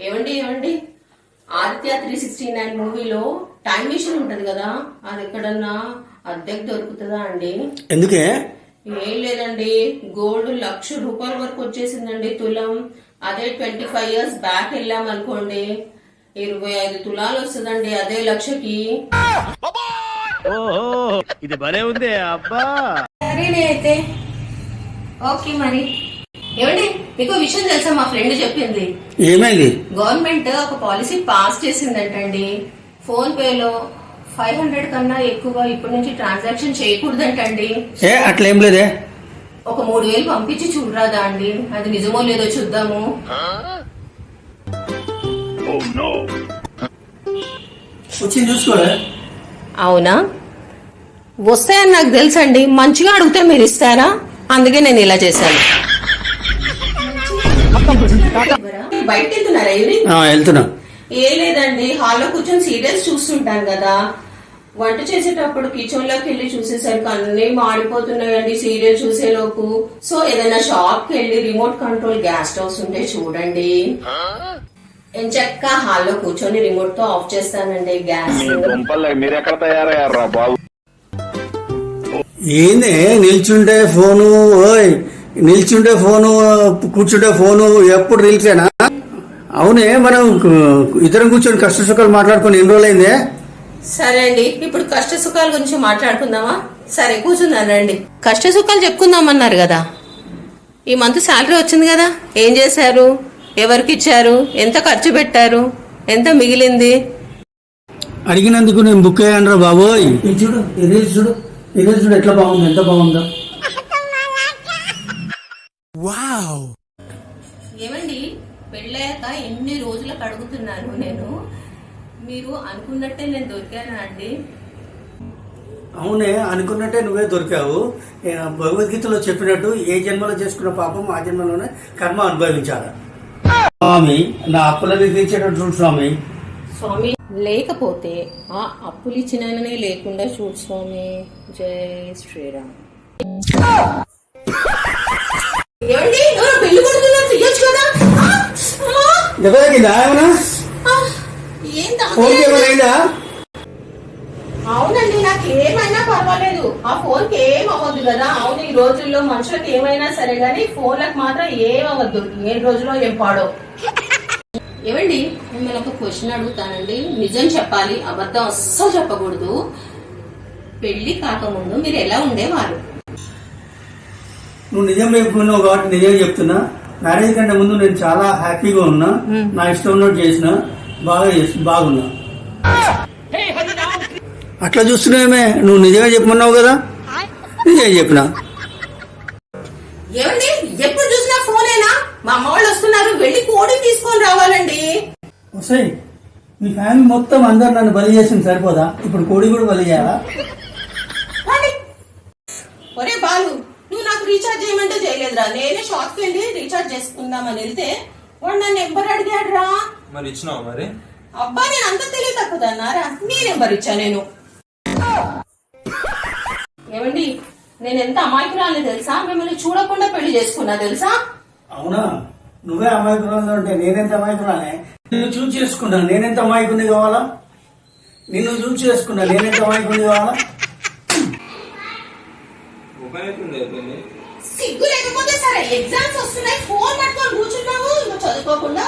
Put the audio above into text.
ఏమండి ఏమండి? Aditya three sixty nine మూవీలో టైం మిషన్ ఉంటది కదా అది ఎక్కడన్నా అద్దెకు దొరుకుతుందా అండి? ఎందుకే? ఏం లేదండి గోల్డ్ లక్ష రూపాయల వరకు వచ్చేసిందండి తులం. అదే ట్వంటీ ఫైవ్ ఇయర్స్ బ్యాక్ వెళ్ళాం అనుకోండి ఇరవై ఐదు తులాలు వస్తుందండి అదే లక్షకి. ఓహో ఇది భలే ఉంది అబ్బా. సరేనే అయితే. ఓకే మరి. ఏమండి? మీకు విషయం తెలుసా? మా ఫ్రెండ్ చెప్పింది. ఏమైంది? గవర్నమెంట్ ఒక పాలసీ పాస్ చేసిందంటండి. ఫోన్ పేలో ఫైవ్ హండ్రెడ్ కన్నా ఎక్కువ ఇప్పటి నుంచి ట్రాన్సాక్షన్ చేయకూడదంటండి. ఏ అట్లా ఏం లేదే? ఒక మూడు వేలు పంపించి చూడరాదా అండి? అది నిజమో లేదో చూద్దాము. వచ్చింది అవునా? వస్తాయని నాకు తెలుసండి. మంచిగా అడిగితే మీరు ఇస్తారా? అందుకే నేను ఇలా చేశాను. బయటకు వెళ్తున్నారా ఈవినింగ్ వెళ్తున్నా. ఏ లేదండి. హాల్లో కూర్చొని సీరియల్స్ చూస్తుంటాను కదా. వంట చేసేటప్పుడు కిచెన్లోకి వెళ్ళి చూసేసరికి అన్ని మాడిపోతున్నాయండి సీరియల్ చూసేలోపు. సో ఏదైనా షాప్కి వెళ్ళి రిమోట్ కంట్రోల్ గ్యాస్ స్టవ్స్ ఉంటే చూడండి. ఎంచక్క హాల్లో కూర్చొని రిమోట్తో ఆఫ్ చేస్తానండి గ్యాస్. తయారయ్యారా బాబు? ఏంది నిల్చుంటే ఫోను ఓయ్ నిల్చుంటే ఫోను కూర్చుంటే ఫోను ఎప్పుడు రీల్సేనా అవునే మనం ఇద్దరం కూర్చొని కష్ట సుఖాలు మాట్లాడుకొని ఎన్ని రోజులైందే? సరే అండి ఇప్పుడు కష్ట సుఖాల గురించి మాట్లాడుకుందామా? సరే కూర్చుందాం రండి. కష్ట సుఖాలు చెప్పుకుందామన్నారు కదా. ఈ మంత్ శాలరీ వచ్చింది కదా. ఏం చేశారు? ఎవరికి ఇచ్చారు? ఎంత ఖర్చు పెట్టారు? ఎంత మిగిలింది? అడిగినందుకు నేను బుక్ అయ్యాను బాబోయ్. ఇది చూడు చూడు చూడు ఎట్లా బాగుంది ఎంత బాగుందో. ఏమండి పెళ్ళాక ఎన్ని రోజులకు అడుగుతున్నాను నేను? మీరు అనుకున్నట్టే నేను దొరికానా అండి? అవునే అనుకున్నట్టే నువ్వే దొరికావు. భగవద్గీతలో చెప్పినట్టు ఏ జన్మలో చేసుకున్న పాపం ఆ జన్మలోనే కర్మ అనుభవించాలి. స్వామి నా అప్పులని తీర్చేటట్టు స్వామి. స్వామి లేకపోతే ఆ అప్పులు ఇచ్చిననే లేకుండా చూడు స్వామి. జై శ్రీరామ్. దెబ్బ తగ్గిందా ఏమన్నా? ఆ! ఏం ఫోన్ తాగలేదు. ఏమైనా అయిందా అవునండి నాకు ఏమైనా పర్వాలేదు. ఆ ఫోన్కి ఏం అవ్వద్దు కదా. అవును ఈ రోజుల్లో మనుషులకు ఏమైనా సరే గానీ ఫోన్లకు మాత్రం ఏం అవ్వద్దు. ఏ రోజులో ఏం పాడో. ఏమండి మిమ్మల్ని ఒక క్వశ్చన్ అడుగుతానండి. నిజం చెప్పాలి అబద్ధం అస్సలు చెప్పకూడదు. పెళ్ళి కాకముందు మీరు ఎలా ఉండేవారు? నువ్వు నిజం చెప్పుకున్నావు కాబట్టి నిజం చెప్తున్నా. మ్యారేజ్ కంటే ముందు నేను చాలా హ్యాపీగా ఉన్నా. నా ఇష్టం ఉన్నట్టు చేసిన బాగా చేసి బాగున్నా. అట్లా చూస్తున్నావేమే నువ్వు నిజమే చెప్పమన్నావు కదా? నిజమే చెప్పిన? ఏమండి? ఎప్పుడు చూసినా ఫోనేనా? మా అమ్మ వాళ్ళు వస్తున్నారు. వెళ్ళి కోడి తీసుకొని రావాలండి. వస్తాయి మీ ఫ్యామిలీ మొత్తం అందరు నన్ను బలి చేసింది సరిపోదా? ఇప్పుడు కోడి కూడా బలి చేయాలా. ఒరే బాలు నాకు రీఛార్జ్ చేయమంటే చేయలేదురా. నేనే షాప్కి వెళ్ళి రీఛార్జ్ చేసుకుందామని వెళ్తే వాడు నన్ను నెంబర్ అడిగాడు రా మరి ఇచ్చినావు మరి? అబ్బా నేను అంత తెలియ తక్కువదన్నారా నీ నెంబర్ ఇచ్చా నేను. ఏమండి నేను ఎంత అమాయకురాలని తెలుసా? మిమ్మల్ని చూడకుండా పెళ్ళి చేసుకున్నా తెలుసా? అవునా? నువ్వే అమాయకురాలు అంటే నేనెంత అమాయకురాలే? నిన్ను చూసి చేసుకున్నా నేనెంత అమాయకుని కావాలా? నిన్ను చూసి చేసుకున్నా నేనెంత అమాయకుని కావాలా? సిగ్గు లేకపోతే సరే ఎగ్జామ్స్ వస్తున్నాయి ఫోన్ పట్టుకొని కూర్చున్నావు ఇంకా చదువుకోకుండా.